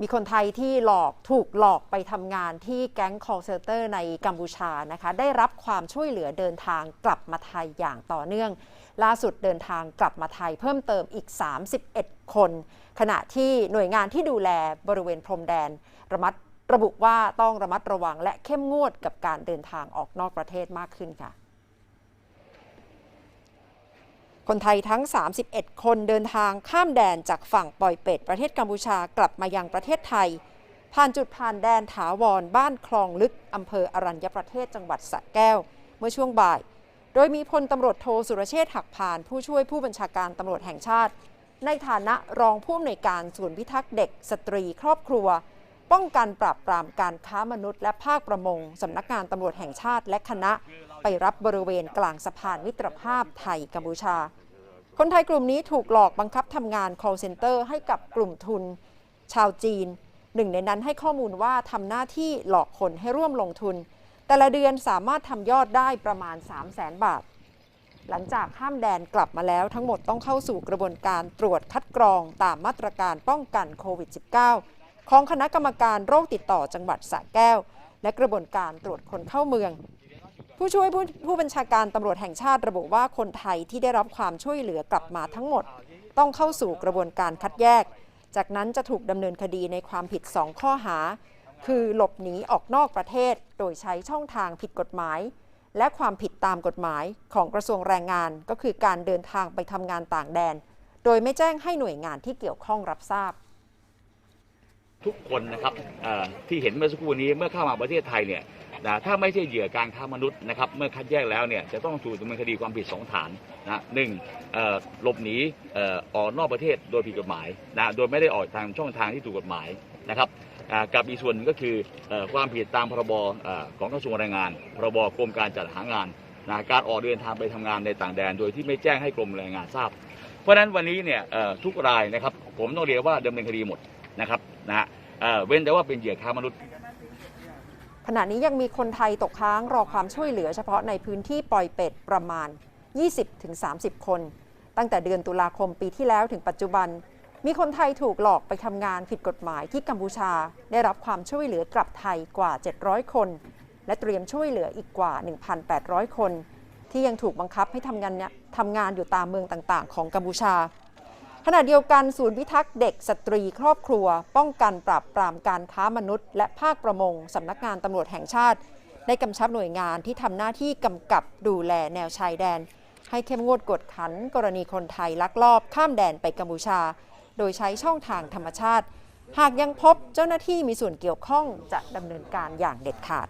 มีคนไทยที่หลอกถูกหลอกไปทำงานที่แก๊ง call center ในกัมพูชานะคะ ได้รับความช่วยเหลือเดินทางกลับมาไทยอย่างต่อเนื่อง ล่าสุดเดินทางกลับมาไทยเพิ่มเติมอีก 31 คน ขณะที่หน่วยงานที่ดูแลบริเวณพรมแดน ระมัดระบุว่าต้องระมัดระวังและเข้มงวดกับการเดินทางออกนอกประเทศมากขึ้นค่ะ คนไทยทั้ง 31 คนเดินทางข้ามแดนจากฝั่งปอยเป็ดประเทศกัมพูชากลับมายังประเทศไทย ผ่านจุดผ่านแดนถาวรบ้านคลองลึกอำเภออรัญญประเทศจังหวัดสระแก้ว เมื่อช่วงบ่าย โดยมีพลตำรวจโทสุรเชษฐ์หักพาน ผู้ช่วยผู้บัญชาการตำรวจแห่งชาติ ในฐานะรองผู้อำนวยการศูนย์พิทักษ์เด็ก สตรีครอบครัว ป้องกันปราบปรามการค้ามนุษย์ และภาคประมงสำนักงานตำรวจแห่งชาติและคณะ ไปรับบริเวณกลางสะพานมิตรภาพไทยกัมพูชา คนไทยกลุ่มนี้ถูกหลอกบังคับทำงาน call center ให้กับกลุ่มทุน ชาวจีน หนึ่งในนั้นให้ข้อมูลว่าทำหน้าที่หลอกคนให้ร่วมลงทุน แต่ละเดือนสามารถทำยอดได้ประมาณ 3 0 0แสนบาท หลังจากข้ามแดนกลับมาแล้วทั้งหมดต้องเข้าสู่กระบวนการตรวจคัดกรองตามมาตรการป้องกันโควิด -19 ของคณะกรรมการโรคติดต่อจังหวัดสระแก้ว และกระบวนการตรวจคนเข้าเมือง ผู้ช่วยผู้ผู้บัญชาการตำรวจแห่งชาติระบุว่าคนไทยที่ได้รับความช่วยเหลือกลับมาทั้งหมด ต้องเข้าสู่กระบวนการคัดแยก จากนั้นจะถูกดำเนินคดีในความผิด 2 ข้อหา คือหลบหนีออกนอกประเทศ โดยใช้ช่องทางผิดกฎหมาย และความผิดตามกฎหมายของกระทรวงแรงงานก็คือการเดินทางไปทำงานต่างแดน โดยไม่แจ้งให้หน่วยงานที่เกี่ยวข้องรับทราบ ทุกคนนะครับที่เห็นเมื่อสักครู่นี้เมื่อเข้ามาประเทศไทยเนี่ยนะถ้าไม่ใช่เหยื่อการค้ามนุษย์นะครับเมื่อคัดแยกแล้วเนี่ยจะต้องถูกดำเนินคดีความผิด 2 ฐานนะหนึ่งหลบหนีออกนอกประเทศโดยผิดกฎหมายนะโดยไม่ได้ออกทางช่องทางที่ถูกกฎหมายนะครับอ่ากับอีกส่วนก็คืออความผิดตามพรบอของกระทรวงแรงงาน พรบกรมการจัดหางาน นะการออกเดินทางไปทำงานในต่างแดน โดยที่ไม่แจ้งให้กรมแรงงานทราบ เพราะฉะนั้นวันนี้เนี่ยทุกรายนะครับ ผมต้องเรียกว่าดำเนินคดีหมดนะครับนะฮะเว้นแต่ว่าเป็นเหยื่อค้ามนุษย์ขณะนี้ยังมีคนไทยตกค้างรอความช่วยเหลือเฉพาะในพื้นที่ปล่อยเป็ดประมาณ 20-30 คน ตั้งแต่เดือนตุลาคมปีที่แล้วถึงปัจจุบัน มีคนไทยถูกหลอกไปทำงานผิดกฎหมายที่กัมพูชา ได้รับความช่วยเหลือกลับไทยกว่า 700 คน และเตรียมช่วยเหลืออีกกว่า 1,800 คน ที่ยังถูกบังคับให้ทำงานเนี่ยทำงานอยู่ตามเมืองต่างๆ ของกัมพูชา ขณะเดียวกันศูนย์พิทักษ์เด็กสตรีครอบครัว ป้องกันปราบปรามการค้ามนุษย์ และภาคประมงสำนักงานตำรวจแห่งชาติ ได้กำชับหน่วยงานที่ทำหน้าที่กำกับดูแลแนวชายแดน ให้เข้มงวดกวดขัน กรณีคนไทยลักลอบข้ามแดนไปกัมพูชา โดยใช้ช่องทางธรรมชาติหากยังพบเจ้าหน้าที่มีส่วนเกี่ยวข้องจะดำเนินการอย่างเด็ดขาด